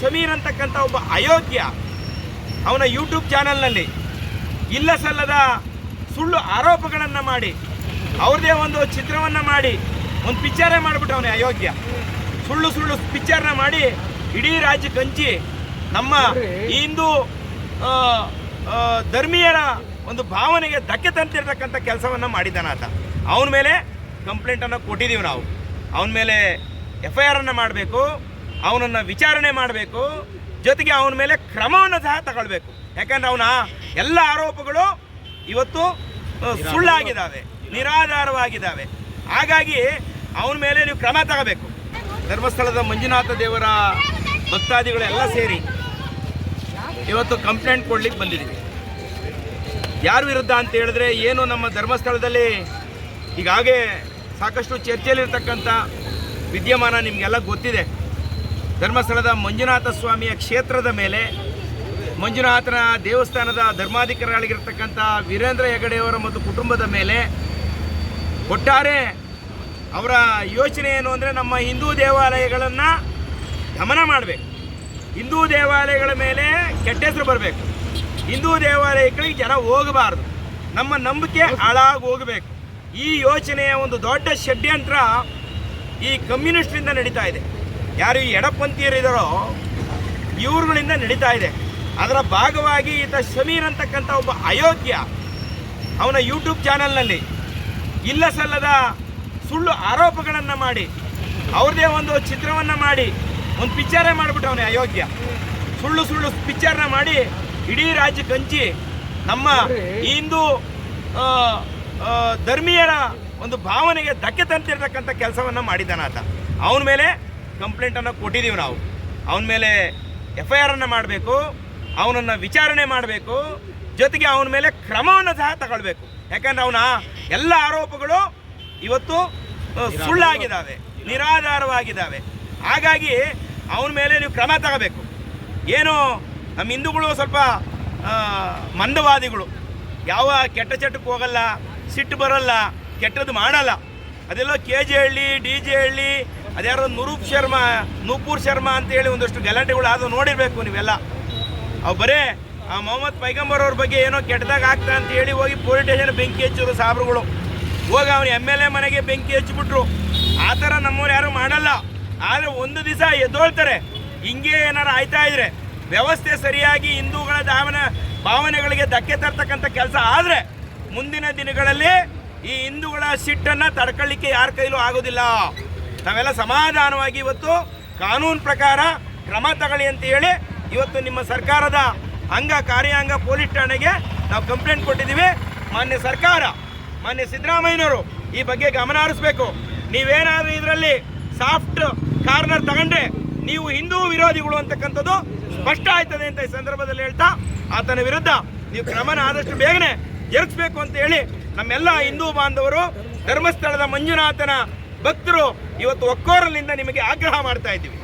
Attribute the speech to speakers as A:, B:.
A: ಸಮೀರ್ ಅಂತಕ್ಕಂಥ ಒಬ್ಬ ಅಯೋಗ್ಯ. ಅವನ ಯೂಟ್ಯೂಬ್ ಚಾನಲ್ನಲ್ಲಿ ಇಲ್ಲ ಸಲ್ಲದ ಸುಳ್ಳು ಆರೋಪಗಳನ್ನು ಮಾಡಿ, ಅವ್ರದೇ ಒಂದು ಚಿತ್ರವನ್ನು ಮಾಡಿ, ಒಂದು ಪಿಕ್ಚರೇ ಮಾಡಿಬಿಟ್ಟು ಅವನೇ ಅಯೋಗ್ಯ. ಸುಳ್ಳು ಸುಳ್ಳು ಪಿಕ್ಚರ್ನ ಮಾಡಿ ಇಡೀ ರಾಜ್ಯ ಕಂಚಿ ನಮ್ಮ ಹಿಂದೂ ಧರ್ಮೀಯರ ಒಂದು ಭಾವನೆಗೆ ಧಕ್ಕೆ ತಂತಿರ್ತಕ್ಕಂಥ ಕೆಲಸವನ್ನು ಮಾಡಿದ್ದಾನ ಆತ ಅವನ ಮೇಲೆ ಕಂಪ್ಲೇಂಟನ್ನು ಕೊಟ್ಟಿದ್ದೀವಿ ನಾವು. ಅವನ ಮೇಲೆ ಎಫ್ ಐ ಆರನ್ನು ಮಾಡಬೇಕು. ಅವನನ್ನು ವಿಚಾರಣೆ ಮಾಡಬೇಕು ಜೊತೆಗೆ ಅವನ ಮೇಲೆ ಕ್ರಮವನ್ನು ಸಹ ತಗೊಳ್ಬೇಕು. ಯಾಕಂದ್ರೆ ಅವನ ಎಲ್ಲ ಆರೋಪಗಳು ಇವತ್ತು ಸುಳ್ಳಾಗಿದ್ದಾವೆ ನಿರಾಧಾರವಾಗಿದ್ದಾವೆ. ಹಾಗಾಗಿ ಅವನ ಮೇಲೆ ನೀವು ಕ್ರಮ ತಗೋಬೇಕು. ಧರ್ಮಸ್ಥಳದ ಮಂಜುನಾಥ ದೇವರ ಭಕ್ತಾದಿಗಳೆಲ್ಲ ಸೇರಿ ಇವತ್ತು ಕಂಪ್ಲೇಂಟ್ ಕೊಡ್ಲಿಕ್ಕೆ ಬಂದಿದ್ದೀವಿ. ಯಾರ ವಿರುದ್ಧ ಅಂತ ಹೇಳಿದ್ರೆ ಏನು ನಮ್ಮ ಧರ್ಮಸ್ಥಳದಲ್ಲಿ ಈಗಾಗಲೇ ಸಾಕಷ್ಟು ಚರ್ಚೆಯಲ್ಲಿರ್ತಕ್ಕಂಥ ವಿದ್ಯಮಾನ ನಿಮಗೆಲ್ಲ ಗೊತ್ತಿದೆ. ಧರ್ಮಸ್ಥಳದ ಮಂಜುನಾಥ ಸ್ವಾಮಿಯ ಕ್ಷೇತ್ರದ ಮೇಲೆ ಮಂಜುನಾಥನ ದೇವಸ್ಥಾನದ ಧರ್ಮಾಧಿಕಾರಿಗಳಿಗಿರ್ತಕ್ಕಂಥ ವೀರೇಂದ್ರ ಹೆಗಡೆಯವರ ಮತ್ತು ಕುಟುಂಬದ ಮೇಲೆ ಒಟ್ಟಾರೆ ಅವರ ಯೋಚನೆ ಏನು ಅಂದರೆ ನಮ್ಮ ಹಿಂದೂ ದೇವಾಲಯಗಳನ್ನು ದಮನ ಮಾಡಬೇಕು. ಹಿಂದೂ ದೇವಾಲಯಗಳ ಮೇಲೆ ಕೆಟ್ಟ ಹೆಸರು ಬರಬೇಕು. ಹಿಂದೂ ದೇವಾಲಯಗಳಿಗೆ ಜನ ಹೋಗಬಾರ್ದು. ನಮ್ಮ ನಂಬಿಕೆ ಹಾಳಾಗಿ ಹೋಗಬೇಕು. ಈ ಯೋಚನೆಯ ಒಂದು ದೊಡ್ಡ ಷಡ್ಯಂತ್ರ ಈ ಕಮ್ಯುನಿಸ್ಟ್ರಿಂದ ನಡೀತಾ ಇದೆ. ಯಾರು ಈ ಎಡಪಂಥೀಯರಿದ್ದಾರೋ ಇವ್ರುಗಳಿಂದ ನಡೀತಾ ಇದೆ. ಅದರ ಭಾಗವಾಗಿ ಈತ ಶಮೀರ್ ಅಂತಕ್ಕಂಥ ಒಬ್ಬ ಅಯೋಗ್ಯ ಅವನ ಯೂಟ್ಯೂಬ್ ಚಾನಲ್ನಲ್ಲಿ ಇಲ್ಲ ಸಲ್ಲದ ಸುಳ್ಳು ಆರೋಪಗಳನ್ನು ಮಾಡಿ, ಅವ್ರದೇ ಒಂದು ಚಿತ್ರವನ್ನು ಮಾಡಿ, ಒಂದು ಪಿಕ್ಚರೇ ಮಾಡಿಬಿಟ್ಟು ಅವನೇ ಅಯೋಗ್ಯ ಸುಳ್ಳು ಸುಳ್ಳು ಪಿಕ್ಚರ್ನ ಮಾಡಿ ಇಡೀ ರಾಜ್ಯ ಕಂಚಿ ನಮ್ಮ ಹಿಂದೂ ಧರ್ಮೀಯರ ಒಂದು ಭಾವನೆಗೆ ಧಕ್ಕೆ ತಂತಿರ್ತಕ್ಕಂಥ ಕೆಲಸವನ್ನು ಮಾಡಿದ್ದಾನಾತ. ಅವನ ಮೇಲೆ ಕಂಪ್ಲೇಂಟನ್ನು ಕೊಟ್ಟಿದ್ದೀವಿ ನಾವು. ಅವನ ಮೇಲೆ ಎಫ್ ಐ ಆರನ್ನು ಮಾಡಬೇಕು ಅವನನ್ನು ವಿಚಾರಣೆ ಮಾಡಬೇಕು ಜೊತೆಗೆ ಅವನ ಮೇಲೆ ಕ್ರಮವನ್ನು ಸಹ ತಗೊಳ್ಬೇಕು. ಯಾಕಂದ್ರೆ ಅವನ ಎಲ್ಲ ಆರೋಪಗಳು ಇವತ್ತು ಸುಳ್ಳಾಗಿದ್ದಾವೆ ನಿರಾಧಾರವಾಗಿದ್ದಾವೆ. ಹಾಗಾಗಿ ಅವನ ಮೇಲೆ ನೀವು ಕ್ರಮ ತಗೋಬೇಕು. ಏನು ನಮ್ಮ ಹಿಂದೂಗಳು ಸ್ವಲ್ಪ ಮಂದವಾದಿಗಳು. ಯಾವ ಕೆಟ್ಟ ಚಟಕ್ಕೆ ಹೋಗಲ್ಲ ಸಿಟ್ಟು ಬರಲ್ಲ ಕೆಟ್ಟದ್ದು ಮಾಡಲ್ಲ. ಅದೆಲ್ಲ ಕೆ ಜಿ ಹಳ್ಳಿ ಡಿ ಜೆ ಹಳ್ಳಿ, ಅದ್ಯಾರೋ ನುರೂಪ್ ಶರ್ಮಾ, ನೂಪೂರ್ ಶರ್ಮಾ ಅಂತೇಳಿ ಒಂದಷ್ಟು ಗಲಾಟೆಗಳು ಅದು ನೋಡಿರ್ಬೇಕು ನೀವೆಲ್ಲ. ಅವು ಬರೇ, ಆ ಮೊಹಮ್ಮದ್ ಪೈಗಂಬರ್ ಅವ್ರ ಬಗ್ಗೆ ಏನೋ ಕೆಟ್ಟದಾಗ ಆಗ್ತಾ ಅಂತ ಹೇಳಿ ಹೋಗಿ ಪೊಲೀಸ್ ಸ್ಟೇಷನ್ ಬೆಂಕಿ ಹಚ್ಚಿದ್ರು ಸಾಬ್ರುಗಳು. ಹೋಗಿ ಅವನು ಎಂ ಎಲ್ ಎ ಮನೆಗೆ ಬೆಂಕಿ ಹಚ್ಚಿಬಿಟ್ರು ಆ ಥರ ನಮ್ಮವ್ರು ಯಾರು ಮಾಡಲ್ಲ. ಆದರೆ ಒಂದು ದಿವಸ ಎದ್ದೋಳ್ತಾರೆ. ಹಿಂಗೆ ಏನಾರು ಆಯ್ತಾ ಇದ್ರೆ, ವ್ಯವಸ್ಥೆ ಸರಿಯಾಗಿ ಹಿಂದೂಗಳ ಧಾವನ ಭಾವನೆಗಳಿಗೆ ಧಕ್ಕೆ ತರ್ತಕ್ಕಂಥ ಕೆಲಸ ಆದರೆ ಮುಂದಿನ ದಿನಗಳಲ್ಲಿ ಈ ಹಿಂದೂಗಳ ಸಿಟ್ಟನ್ನು ತಡ್ಕೊಳ್ಳಿಕ್ಕೆ ಯಾರ ಕೈಲೂ ಆಗೋದಿಲ್ಲ. ನಾವೆಲ್ಲ ಸಮಾಧಾನವಾಗಿ ಇವತ್ತು ಕಾನೂನು ಪ್ರಕಾರ ಕ್ರಮ ತಗೊಳ್ಳಿ ಅಂತ ಹೇಳಿ ಇವತ್ತು ನಿಮ್ಮ ಸರ್ಕಾರದ ಅಂಗ ಕಾರ್ಯಾಂಗ ಪೊಲೀಸ್ ಠಾಣೆಗೆ ನಾವು ಕಂಪ್ಲೇಂಟ್ ಕೊಟ್ಟಿದ್ದೀವಿ. ಮಾನ್ಯ ಸರ್ಕಾರ, ಮಾನ್ಯ ಸಿದ್ದರಾಮಯ್ಯನವರು ಈ ಬಗ್ಗೆ ಗಮನ ಹರಿಸ್ಬೇಕು. ನೀವೇನಾದ್ರೂ ಇದರಲ್ಲಿ ಸಾಫ್ಟ್ ಕಾರ್ನರ್ ತಗೊಂಡ್ರೆ ನೀವು ಹಿಂದೂ ವಿರೋಧಿಗಳು ಅಂತಕ್ಕಂಥದ್ದು ಸ್ಪಷ್ಟ ಆಯ್ತದೆ ಅಂತ ಈ ಸಂದರ್ಭದಲ್ಲಿ ಹೇಳ್ತಾ, ಆತನ ವಿರುದ್ಧ ನೀವು ಕ್ರಮನ ಆದಷ್ಟು ಬೇಗನೆ ಜರುಗಿಸ್ಬೇಕು ಅಂತ ಹೇಳಿ ನಮ್ಮೆಲ್ಲ ಹಿಂದೂ ಬಾಂಧವರು, ಧರ್ಮಸ್ಥಳದ ಮಂಜುನಾಥನ ಭಕ್ತರು ಇವತ್ತು ಒಕ್ಕೋರಲಿಂದ ನಿಮಗೆ ಆಗ್ರಹ ಮಾಡ್ತಾ ಇದ್ದೀವಿ.